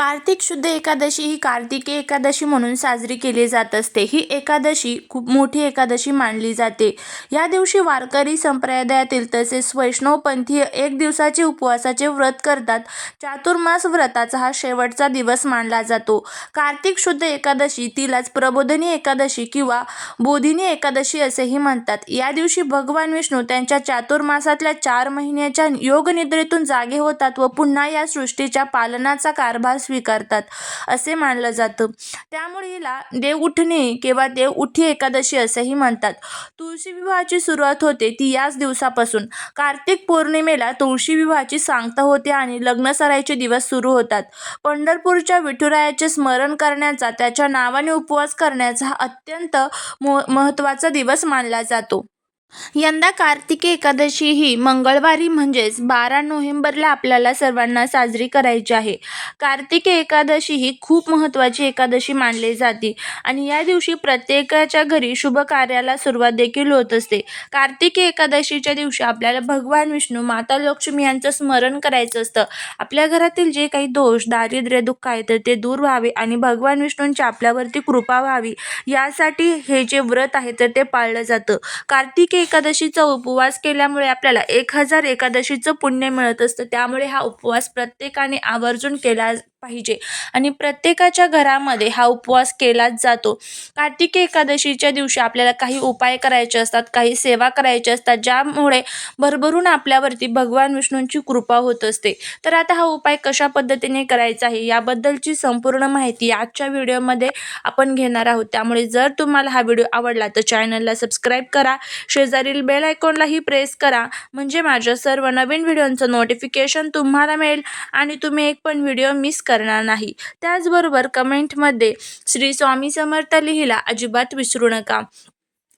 कार्तिक शुद्ध एकादशी ही कार्तिकी एकादशी म्हणून साजरी केली जात असते. ही एकादशी खूप मोठी एकादशी मानली जाते. या दिवशी वारकरी संप्रदायातील तसेच वैष्णवपंथीय एक दिवसाचे उपवासाचे व्रत करतात. चातुर्मास व्रताचा हा शेवटचा दिवस मानला जातो. कार्तिक शुद्ध एकादशी तिलाच प्रबोधनी एकादशी किंवा बोधिनी एकादशी असेही म्हणतात. या दिवशी भगवान विष्णू त्यांच्या चातुर्मासातल्या चार महिन्याच्या योगनिद्रेतून जागे होतात व पुन्हा या सृष्टीच्या पालनाचा कारभार स्वीकारतात असे मानलं जातं. त्यामुळे हिला देवउठणी किंवा देवउठी एकादशी असेही म्हणतात. तुळशी विवाहाची सुरुवात होते ती याच दिवसापासून. कार्तिक पौर्णिमेला तुळशी विवाहाची सांगता होते आणि लग्नसरायचे दिवस सुरू होतात. पंढरपूरच्या विठुरायाचे स्मरण करण्याचा त्याच्या नावाने उपवास करण्याचा हा अत्यंत मो महत्त्वाचा दिवस मानला जातो. यंदा कार्तिकी एकादशी ही मंगळवारी म्हणजेच बारा नोव्हेंबरला आपल्याला सर्वांना साजरी करायची आहे. कार्तिकी एकादशी ही खूप महत्त्वाची एकादशी मानली जाते आणि या दिवशी प्रत्येकाच्या घरी शुभ कार्याला सुरुवात देखील होत असते. कार्तिकी एकादशीच्या दिवशी आपल्याला भगवान विष्णू माता लक्ष्मी यांचं स्मरण करायचं असतं. आपल्या घरातील जे काही दोष दारिद्र्य दुःख आहे तर ते दूर व्हावे आणि भगवान विष्णूंची आपल्यावरती कृपा व्हावी. यासाठी हे जे व्रत आहे तर ते पाळलं जातं. कार्तिकी एकादशीचा उपवास केल्यामुळे आपल्याला एक हजार एकादशीचं पुण्य मिळत असतं. त्यामुळे हा उपवास प्रत्येकाने आवर्जून केला पाहिजे. आणि प्रत्येकाच्या घरामध्ये हा उपवास केलाच जातो. कार्तिकी एकादशीच्या दिवशी आपल्याला काही उपाय करायचे असतात काही सेवा करायच्या असतात ज्यामुळे भरभरून आपल्यावरती भगवान विष्णूंची कृपा होत असते. तर आता हा उपाय कशा पद्धतीने करायचा आहे याबद्दलची संपूर्ण माहिती आजच्या व्हिडिओमध्ये आपण घेणार आहोत. त्यामुळे जर तुम्हाला हा व्हिडिओ आवडला तर चॅनलला सबस्क्राईब करा शेजारील बेल आयकॉनलाही प्रेस करा म्हणजे माझ्या सर्व नवीन व्हिडिओंचं नोटिफिकेशन तुम्हाला मिळेल आणि तुम्ही एक पण व्हिडिओ मिस करणार नाही. त्याचबरोबर कमेंटमध्ये श्री स्वामी समर्थ लिहिला अजिबात विसरू नका.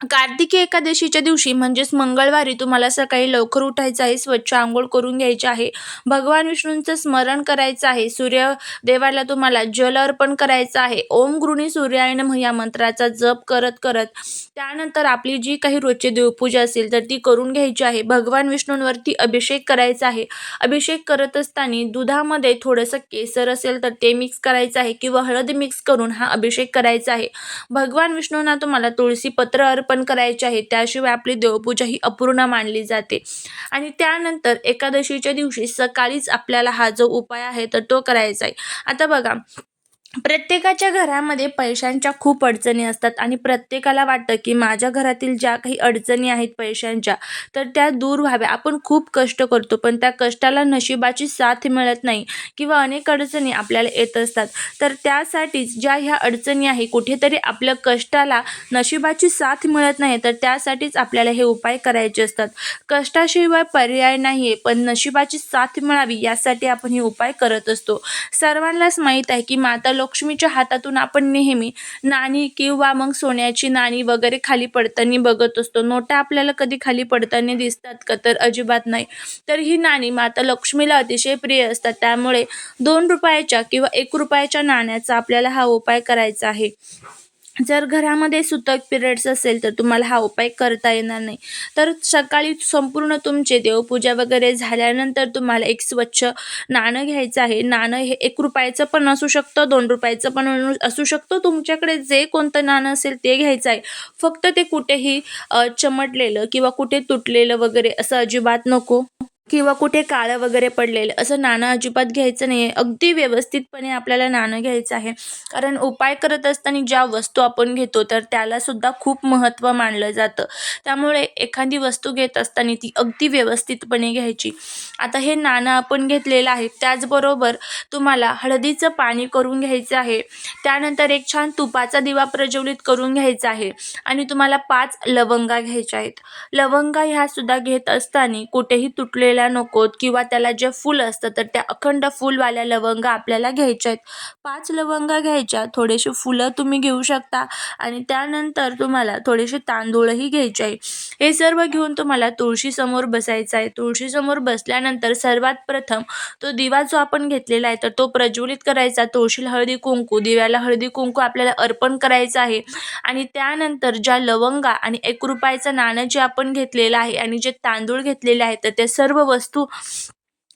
कार्तिकी एकादशीच्या दिवशी म्हणजेच मंगळवारी तुम्हाला सकाळी लवकर उठायचं आहे स्वच्छ आंघोळ करून घ्यायचे आहे. भगवान विष्णूंचं स्मरण करायचं आहे. सूर्यदेवाला तुम्हाला जल अर्पण करायचं आहे. ओम गृणी सूर्याय नमः या मंत्राचा जप करत करत त्यानंतर आपली जी काही रोजची देवपूजा असेल तर ती करून घ्यायची आहे. भगवान विष्णूंवरती अभिषेक करायचा आहे. अभिषेक करत असताना दुधामध्ये थोडंसं केसर असेल तर ते मिक्स करायचं आहे किंवा हळद मिक्स करून हा अभिषेक करायचा आहे. भगवान विष्णूंना तुम्हाला तुळशी पत्र अर्पण करायचे आहे. त्याशिवाय आपली देवपूजा ही अपूर्ण मानली जाते. आणि त्यानंतर एकादशीच्या दिवशी सकाळीच आपल्याला हा जो उपाय आहे तर तो करायचा आहे. आता बघा प्रत्येकाच्या घरामध्ये पैशांच्या खूप अडचणी असतात आणि प्रत्येकाला वाटतं की माझ्या घरातील ज्या काही अडचणी आहेत पैशांच्या तर त्या दूर व्हाव्या. आपण खूप कष्ट करतो पण त्या कष्टाला नशिबाची साथ मिळत नाही किंवा अनेक अडचणी आपल्याला येत असतात. तर त्यासाठीच ज्या ह्या अडचणी आहे कुठेतरी आपल्या कष्टाला नशिबाची साथ मिळत नाही तर त्यासाठीच आपल्याला हे उपाय करायचे असतात. कष्टाशिवाय पर्याय नाही आहे पण नशिबाची साथ मिळावी यासाठी आपण हे उपाय करत असतो. सर्वांनाच माहीत आहे की माता लक्ष्मीच्या हातातून आपण नेहमी नाणी किंवा मग सोन्याची नाणी वगैरे खाली पडताना बघत असतो. नोटा आपल्याला कधी खाली पडताना दिसतात का तर अजिबात नाही. तर ही नाणी माता लक्ष्मीला अतिशय प्रिय असतात. त्यामुळे दोन रुपयाच्या किंवा एक रुपयाच्या नाण्याचा आपल्याला हा उपाय करायचा आहे. जर घरामध्ये सुतक पिरियड्स असेल तर तुम्हाला हा उपाय करता येणार नाही. तर सकाळी संपूर्ण तुमचे देवपूजा वगैरे झाल्यानंतर तुम्हाला एक स्वच्छ नाणं घ्यायचं आहे. नाणं हे एक रुपयाचं पण असू शकतं दोन रुपयाचं पण असू शकतं. तुमच्याकडे जे कोणतं नाणं असेल ते घ्यायचं आहे. फक्त ते कुठेही चमटलेलं किंवा कुठे तुटलेलं वगैरे असं अजिबात नको. किंवा कुठे काळं वगैरे पडलेलं असं नाणं अजिबात घ्यायचं नाही आहे अगदी व्यवस्थितपणे आपल्याला नाणं घ्यायचं आहे. कारण उपाय करत असताना ज्या वस्तू आपण घेतो तर त्यालासुद्धा खूप महत्त्व मानलं जातं. त्यामुळे एखादी वस्तू घेत असताना ती अगदी व्यवस्थितपणे घ्यायची. आता हे नाणं आपण घेतलेलं आहे. त्याचबरोबर तुम्हाला हळदीचं पाणी करून घ्यायचं आहे. त्यानंतर एक छान तुपाचा दिवा प्रज्वलित करून घ्यायचा आहे. आणि तुम्हाला पाच लवंगा घ्यायच्या आहेत. लवंगा ह्यासुद्धा घेत असताना कुठेही तुटलेलं तुटलेल्या नकोत किंवा त्याला जे फूल असतं तर त्या अखंड फूलवाल्या लवंगा आपल्याला घ्यायच्या आहेत. पाच लवंगा घ्यायच्या थोडेसे फुलं तुम्ही घेऊ शकता आणि त्यानंतर तुम्हाला थोडेसे तांदूळही घ्यायचे आहे हे सर्व घेऊन तुम्हाला तुळशीसमोर बसायचं आहे. तुळशीसमोर बसल्यानंतर सर्वात प्रथम तो दिवा जो आपण घेतलेला आहे तर तो प्रज्वलित करायचा. तुळशीला हळदी कुंकू दिव्याला हळदी कुंकू आपल्याला अर्पण करायचं आहे. आणि त्यानंतर ज्या लवंगा आणि एक रुपयाचं नाणं जे आपण घेतलेलं आहे आणि जे तांदूळ घेतलेले आहे तर ते सर्व वस्तू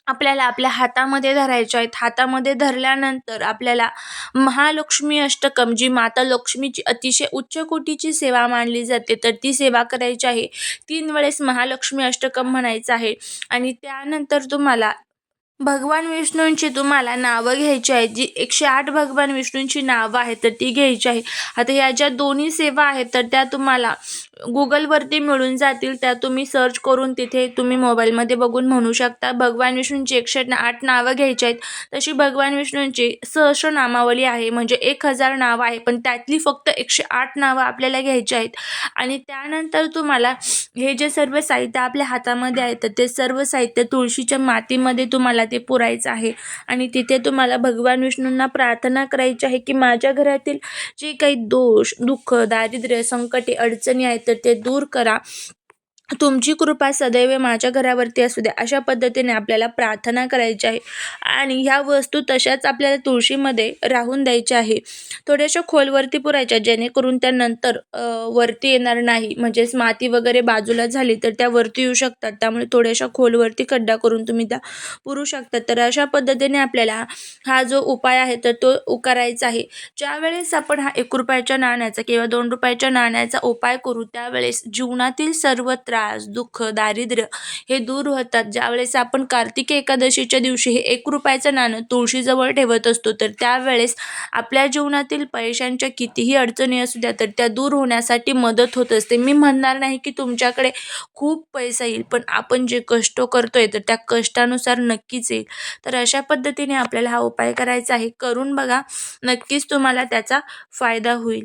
आपल्याला आपल्या हातामध्ये धरायच्या आहेत. हातामध्ये धरल्यानंतर आपल्याला महालक्ष्मी अष्टकम जी माता लक्ष्मीची अतिशय उच्च कोटीची सेवा मानली जाते तर ती सेवा करायची आहे. तीन वेळेस महालक्ष्मी अष्टकम म्हणायचं आहे. आणि त्यानंतर तुम्हाला भगवान विष्णूंची तुम्हाला नावं घ्यायची आहेत. जी एकशे आठ भगवान विष्णूंची नावं आहेत तर ती घ्यायची आहे. आता ह्या ज्या दोन्ही सेवा आहेत तर त्या तुम्हाला गुगलवरती मिळून जातील. त्या तुम्ही सर्च करून तिथे तुम्ही मोबाईलमध्ये बघून म्हणू शकता. भगवान विष्णूंची एकशे आठ नावं घ्यायची आहेत. तशी भगवान विष्णूंची सहस्रनामावली आहे. म्हणजे एक हजार नावं आहे. पण त्यातली फक्त एकशे आठ नावं आपल्याला घ्यायची आहेत. आणि त्यानंतर तुम्हाला हे जे सर्व साहित्य आपल्या हातामध्ये आहे तर ते सर्व साहित्य तुळशीच्या मातीमध्ये तुम्हाला ते पुरायचं आहे. आणि तिथे तुम्हाला भगवान विष्णूंना प्रार्थना करायची आहे की माझ्या घरातील जे काही दोष दुःख दारिद्र्य संकटे अडचणी आहेत तर ते दूर करा. तुमची कृपा सदैव माझ्या घरावरती असू द्या. अशा पद्धतीने आपल्याला प्रार्थना करायची आहे. आणि ह्या वस्तू तशाच आपल्याला तुळशीमध्ये राहून द्यायच्या आहे. थोड्याशा खोलवरती पुरायच्या जेणेकरून त्या नंतर वरती येणार नाही. म्हणजेच माती वगैरे बाजूला झाली तर त्या वरती येऊ शकतात. त्यामुळे थोड्याशा खोलवरती खड्डा करून तुम्ही त्या पुरू शकतात तर अशा पद्धतीने आपल्याला हा जो उपाय आहे तर तो करायचा आहे. ज्यावेळेस आपण हा एक रुपयाच्या नाण्याचा किंवा दोन रुपयाच्या नाण्याचा उपाय करू त्यावेळेस जीवनातील सर्वत्र त्रास दुःख दारिद्र्य हे दूर होतात. ज्यावेळेस आपण कार्तिकी एकादशीच्या दिवशी हे एक रुपयाचं नाणं तुळशीजवळ ठेवत असतो तर त्यावेळेस आपल्या जीवनातील पैशांच्या कितीही अडचणी असू द्या तर त्या दूर होण्यासाठी मदत होत असते. मी म्हणणार नाही की तुमच्याकडे खूप पैसा येईल पण आपण जे कष्ट करतोय तर त्या कष्टानुसार नक्कीच येईल. तर अशा पद्धतीने आपल्याला हा उपाय करायचा आहे. करून बघा नक्कीच तुम्हाला त्याचा फायदा होईल.